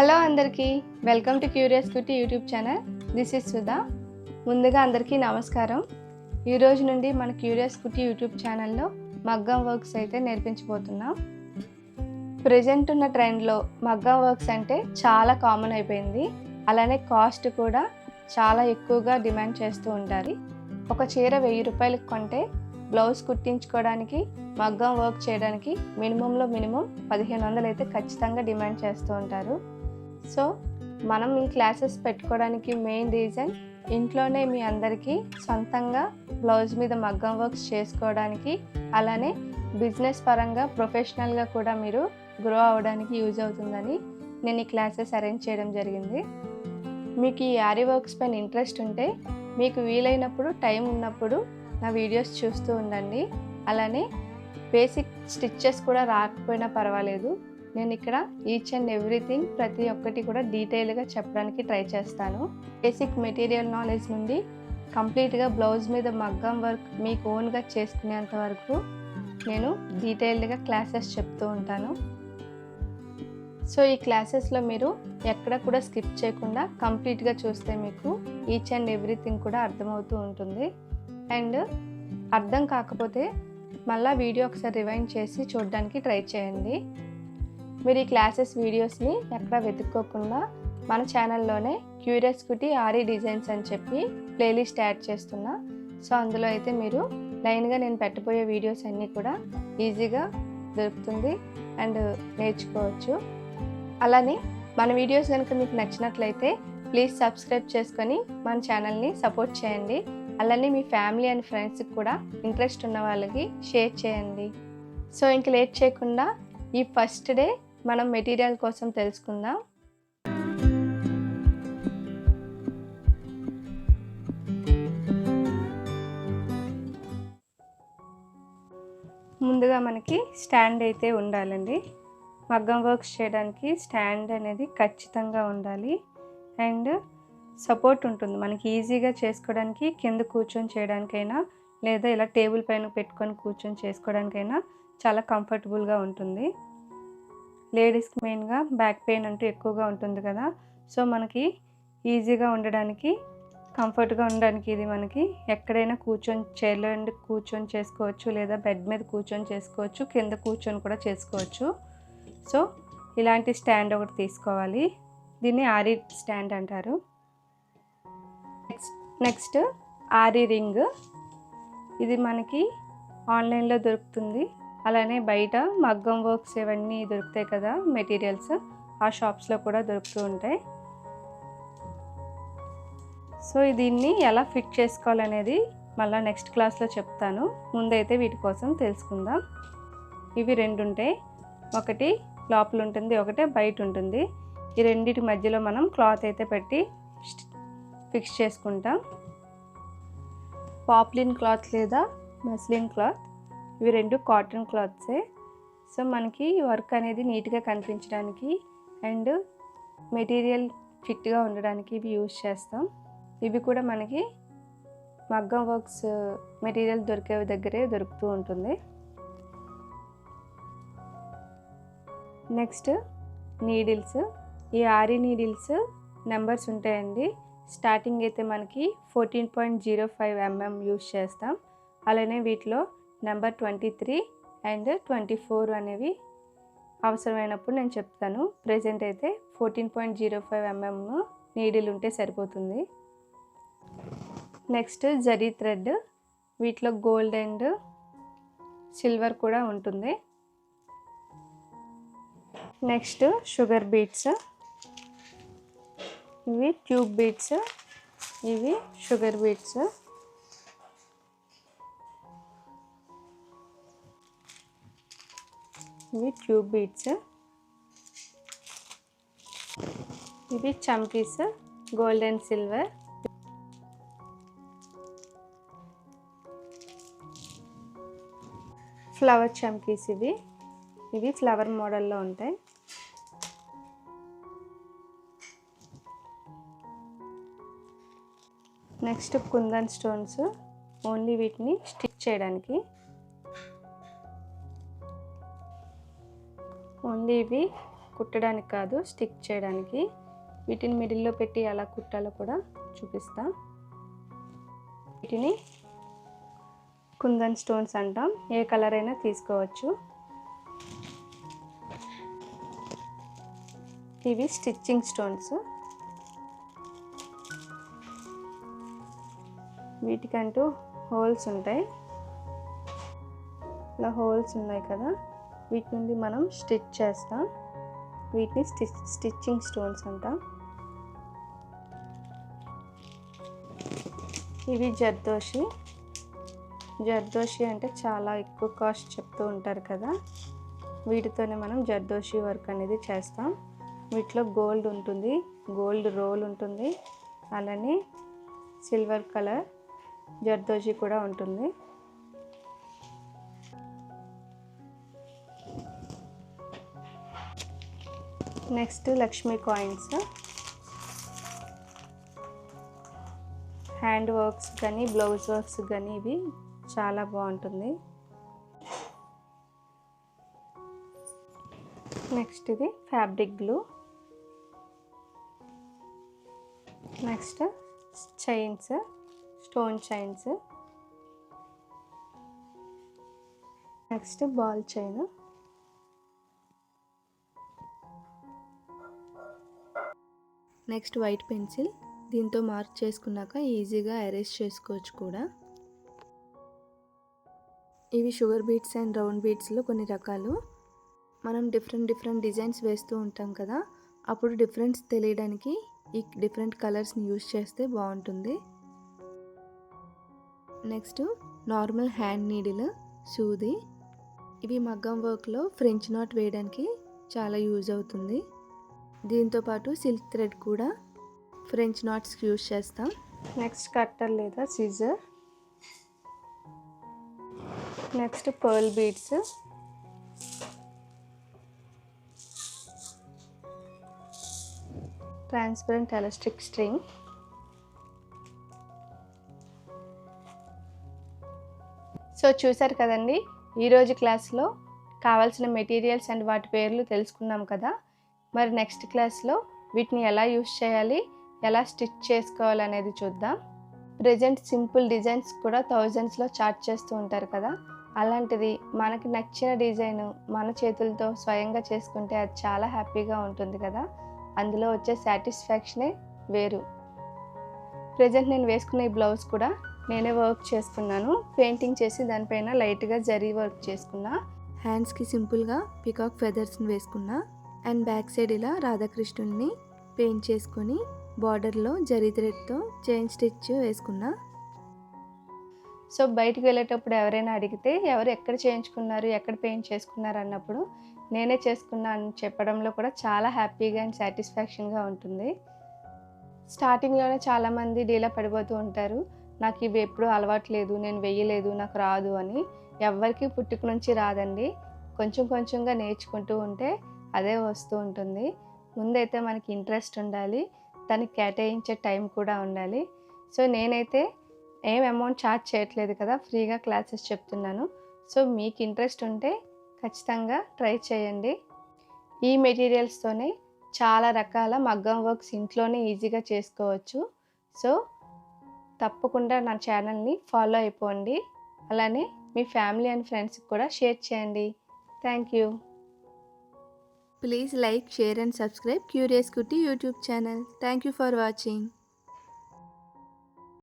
Hello అందరికీ welcome to curious cutie YouTube channel. This is Sudha. ముందుగా అందరికీ నమస్కారం. ఈ రోజు నుండి మన క్యూరియస్ కుటీ యూట్యూబ్ ఛానల్లో మగ్గం వర్క్స్ అయితే నేర్పించబోతున్నాం. ప్రజెంట్ ఉన్న ట్రెండ్లో మగ్గం వర్క్స్ అంటే చాలా కామన్ అయిపోయింది. అలానే కాస్ట్ కూడా చాలా ఎక్కువగా డిమాండ్ చేస్తూ ఉంటారు ఒక చీర వెయ్యి రూపాయలకు కొంటే బ్లౌజ్ కుట్టించుకోవడానికి మగ్గం వర్క్ చేయడానికి మినిమంలో మినిమం పదిహేను వందలు అయితే ఖచ్చితంగా డిమాండ్ చేస్తూ ఉంటారు. సో మనం ఈ క్లాసెస్ పెట్టుకోవడానికి మెయిన్ రీజన్ ఇంట్లోనే మీ అందరికీ సొంతంగా బ్లౌజ్ మీద మగ్గం వర్క్స్ చేసుకోవడానికి అలానే బిజినెస్ పరంగా ప్రొఫెషనల్గా కూడా మీరు గ్రో అవ్వడానికి యూజ్ అవుతుందని నేను ఈ క్లాసెస్ అరేంజ్ చేయడం జరిగింది. మీకు ఈ యారీ వర్క్స్ పైన ఇంట్రెస్ట్ ఉంటే మీకు వీలైనప్పుడు టైం ఉన్నప్పుడు నా వీడియోస్ చూస్తూ ఉండండి. అలానే బేసిక్ స్టిచ్చెస్ కూడా రాకపోయినా పర్వాలేదు. నేను ఇక్కడ ఈచ్ అండ్ ఎవ్రీథింగ్ ప్రతి ఒక్కటి కూడా డీటెయిల్గా చెప్పడానికి ట్రై చేస్తాను. బేసిక్ మెటీరియల్ నాలెడ్జ్ నుండి కంప్లీట్గా బ్లౌజ్ మీద మగ్గం వర్క్ మీకు ఓన్గా చేసుకునేంత వరకు నేను డీటెయిల్డ్గా క్లాసెస్ చెప్తూ ఉంటాను. సో ఈ క్లాసెస్లో మీరు ఎక్కడ కూడా స్కిప్ చేయకుండా కంప్లీట్గా చూస్తే మీకు ఈచ్ అండ్ ఎవ్రీథింగ్ కూడా అర్థమవుతూ ఉంటుంది. అండ్ అర్థం కాకపోతే మళ్ళీ వీడియో ఒకసారి రివైండ్ చేసి చూడడానికి ట్రై చేయండి. మీరు ఈ క్లాసెస్ వీడియోస్ని ఎక్కడ వెతుక్కోకుండా మన ఛానల్లోనే క్యూరియస్ కుటీ ఆరీ డిజైన్స్ అని చెప్పి ప్లేలిస్ట్ యాడ్ చేస్తున్నా. సో అందులో అయితే మీరు లైన్గా నేను పెట్టబోయే వీడియోస్ అన్నీ కూడా ఈజీగా దొరుకుతుంది అండ్ నేర్చుకోవచ్చు. అలానే మన వీడియోస్ కనుక మీకు నచ్చినట్లయితే ప్లీజ్ సబ్స్క్రైబ్ చేసుకొని మన ఛానల్ని సపోర్ట్ చేయండి. అలానే మీ ఫ్యామిలీ అండ్ ఫ్రెండ్స్కి కూడా ఇంట్రెస్ట్ ఉన్న వాళ్ళకి షేర్ చేయండి. సో ఇంక లేట్ చేయకుండా ఈ ఫస్ట్ డే మనం మెటీరియల్ కోసం తెలుసుకుందాం. ముందుగా మనకి స్టాండ్ అయితే ఉండాలండి. మగ్గం వర్క్స్ చేయడానికి స్టాండ్ అనేది ఖచ్చితంగా ఉండాలి. అండ్ సపోర్ట్ ఉంటుంది. మనకి ఈజీగా చేసుకోవడానికి కింద కూర్చొని చేయడానికైనా లేదా ఇలా టేబుల్ పైన పెట్టుకొని కూర్చొని చేసుకోవడానికైనా చాలా కంఫర్టబుల్గా ఉంటుంది. లేడీస్కి మెయిన్గా బ్యాక్ పెయిన్ అంటూ ఎక్కువగా ఉంటుంది కదా. సో మనకి ఈజీగా ఉండడానికి కంఫర్ట్గా ఉండడానికి ఇది మనకి ఎక్కడైనా కూర్చొని చైర్లో ఉండి కూర్చొని చేసుకోవచ్చు లేదా బెడ్ మీద కూర్చొని చేసుకోవచ్చు కింద కూర్చొని కూడా చేసుకోవచ్చు. సో ఇలాంటి స్టాండ్ ఒకటి తీసుకోవాలి. దీన్ని ఆరి స్టాండ్ అంటారు. Next next aari ring. ఇది మనకి ఆన్లైన్లో దొరుకుతుంది. అలానే బయట మగ్గం వర్క్స్ ఇవన్నీ దొరుకుతాయి కదా మెటీరియల్స్ ఆ షాప్స్లో కూడా దొరుకుతూ ఉంటాయి. సో దీన్ని ఎలా ఫిట్ చేసుకోవాలనేది మళ్ళీ నెక్స్ట్ క్లాస్లో చెప్తాను. ముందైతే వీటి కోసం తెలుసుకుందాం. ఇవి రెండు ఉంటాయి ఒకటి లోపల ఉంటుంది ఒకటే బయట ఉంటుంది ఈ రెండింటి మధ్యలో మనం క్లాత్ అయితే పెట్టి ఫిక్స్ చేసుకుంటాం. పాప్లిన్ క్లాత్ లేదా మస్లిన్ క్లాత్. ఇవి రెండు కాటన్ క్లాత్సే. సో మనకి వర్క్ అనేది నీట్గా కనిపించడానికి అండ్ మెటీరియల్ ఫిట్గా ఉండడానికి ఇవి యూజ్ చేస్తాం. ఇవి కూడా మనకి మగ్గం వర్క్స్ మెటీరియల్ దొరికే దగ్గరే దొరుకుతూ ఉంటుంది. Next needles. ఈ ఆరి నీడిల్స్ నెంబర్స్ ఉంటాయండి. స్టార్టింగ్ అయితే మనకి fourteen point zero five mm use చేస్తాం. అలానే వీటిలో number twenty three and twenty four అనేవి అవసరమైనప్పుడు నేను చెప్తాను. ప్రజెంట్ అయితే fourteen point zero five mm needle ఉంటే సరిపోతుంది. నెక్స్ట్ జరీ థ్రెడ్ వీటిలో గోల్డ్ అండ్ సిల్వర్ కూడా ఉంటుంది. నెక్స్ట్ షుగర్ బీట్స్ ఇవి ట్యూబ్ బీట్స్ ఇవి షుగర్ బీట్స్. ఇవి ట్యూబ్ బీట్స్ ఇవి chunkies gold and silver flower chunkies ఇవి ఇవి ఫ్లవర్ మోడల్లో ఉంటాయి. నెక్స్ట్ కుందన్ స్టోన్స్ ఓన్లీ వీటిని స్టిచ్ చేయడానికి. ఓన్లీ ఇవి కుట్టడానికి కాదు స్టిక్ చేయడానికి. వీటిని మిడిల్లో పెట్టి ఎలా కుట్టాలో కూడా చూపిస్తా. వీటిని కుందన్ స్టోన్స్ అంటాం. ఏ కలర్ అయినా తీసుకోవచ్చు. ఇవి స్టిచ్చింగ్ స్టోన్స్. వీటికంటూ హోల్స్ ఉంటాయి. ఇలా హోల్స్ ఉన్నాయి కదా. వీటి నుండి మనం స్టిచ్ చేస్తాం. వీటిని స్టిచ్ స్టిచ్చింగ్ స్టోన్స్ అంటాం. ఇవి జర్దోషి. జర్దోషి అంటే చాలా ఎక్కువ కాస్ట్ చెప్తూ ఉంటారు కదా. వీటితోనే మనం జర్దోషి వర్క్ అనేది చేస్తాం. వీటిలో గోల్డ్ ఉంటుంది. గోల్డ్ రోల్ ఉంటుంది. అలానే సిల్వర్ కలర్ జర్దోషి కూడా ఉంటుంది. Next Lakshmi coins hand works కానీ బ్లౌజ్ వర్క్స్ కానీ ఇవి చాలా బాగుంటుంది. నెక్స్ట్ ఇది fabric glue next chains stone chains next ball chain next white pencil దీంతో మార్క్ చేసుకున్నాక ఈజీగా అరేంజ్ చేసుకోవచ్చు కూడా. ఇవి షుగర్ బీట్స్ అండ్ రౌండ్ బీట్స్లో కొన్ని రకాలు. మనం డిఫరెంట్ డిఫరెంట్ డిజైన్స్ వేస్తూ ఉంటాం కదా అప్పుడు డిఫరెన్స్ తెలియడానికి ఈ డిఫరెంట్ కలర్స్ని యూస్ చేస్తే బాగుంటుంది. నెక్స్ట్ నార్మల్ హ్యాండ్ నీడిల్ సూది. ఇవి మగ్గం వర్క్లో ఫ్రెంచ్ నాట్ వేయడానికి చాలా యూజ్ అవుతుంది. దీంతోపాటు సిల్క్ థ్రెడ్ కూడా ఫ్రెంచ్ నాట్స్ యూజ్ చేస్తాం. నెక్స్ట్ కట్టర్ లేదా scissor next pearl beads transparent electric string so చూసారు కదండి? ఈరోజు క్లాస్లో కావాల్సిన మెటీరియల్స్ అండ్ వాటి పేర్లు తెలుసుకున్నాం కదా. మరి నెక్స్ట్ క్లాస్లో వీటిని ఎలా యూస్ చేయాలి ఎలా స్టిచ్ చేసుకోవాలి అనేది చూద్దాం. ప్రజెంట్ సింపుల్ డిజైన్స్ కూడా థౌజండ్స్లో చార్ట్ చేస్తూ ఉంటారు కదా అలాంటిది మనకి నచ్చిన డిజైన్ మన చేతులతో స్వయంగా చేసుకుంటే అది చాలా హ్యాపీగా ఉంటుంది కదా అందులో వచ్చే సాటిస్ఫాక్షనే వేరు. ప్రజెంట్ నేను వేసుకున్న ఈ బ్లౌజ్ కూడా నేనే వర్క్ చేసుకున్నాను పెయింటింగ్ చేసి దానిపైన లైట్గా జరీ వర్క్ చేసుకున్నా. హ్యాండ్స్కి సింపుల్గా పికాక్ ఫెదర్స్ని వేసుకున్నా. అండ్ బ్యాక్ సైడ్ ఇలా రాధాకృష్ణుడిని పెయింట్ చేసుకొని బార్డర్లో జరీ థ్రెడ్తో చైన్ స్టిచ్ వేసుకున్నా. సో బయటికి వెళ్ళేటప్పుడు ఎవరైనా అడిగితే ఎవరు ఎక్కడ చేయించుకున్నారు ఎక్కడ పెయింట్ చేసుకున్నారు? అన్నప్పుడు నేనే చేసుకున్నా అని చెప్పడంలో కూడా చాలా హ్యాపీగా అండ్ సాటిస్ఫాక్షన్గా ఉంటుంది. స్టార్టింగ్లోనే చాలామంది డీలా పడిపోతూ ఉంటారు. నాకు ఇవి ఎప్పుడు అలవాట్లేదు నేను వెయ్యలేదు నాకు రాదు అని. ఎవరికి పుట్టుక నుంచి రాదండి. కొంచెం కొంచెంగా నేర్చుకుంటూ ఉంటే అదే వస్తూ ఉంటుంది. ముందైతే మనకి ఇంట్రెస్ట్ ఉండాలి. దానికి కేటాయించే టైం కూడా ఉండాలి. సో నేనైతే ఏం అమౌంట్ ఛార్జ్ చేయట్లేదు కదా ఫ్రీగా క్లాసెస్ చెప్తున్నాను. సో మీకు ఇంట్రెస్ట్ ఉంటే ఖచ్చితంగా ట్రై చేయండి. ఈ మెటీరియల్స్తోనే చాలా రకాల మగ్గం వర్క్స్ ఇంట్లోనే ఈజీగా చేసుకోవచ్చు. సో తప్పకుండా నా ఛానల్ని ఫాలో అయిపోండి. అలానే మీ ఫ్యామిలీ అండ్ ఫ్రెండ్స్కి కూడా షేర్ చేయండి. Thank you. Please like, share and subscribe Curious Cutie YouTube channel. Thank you for watching.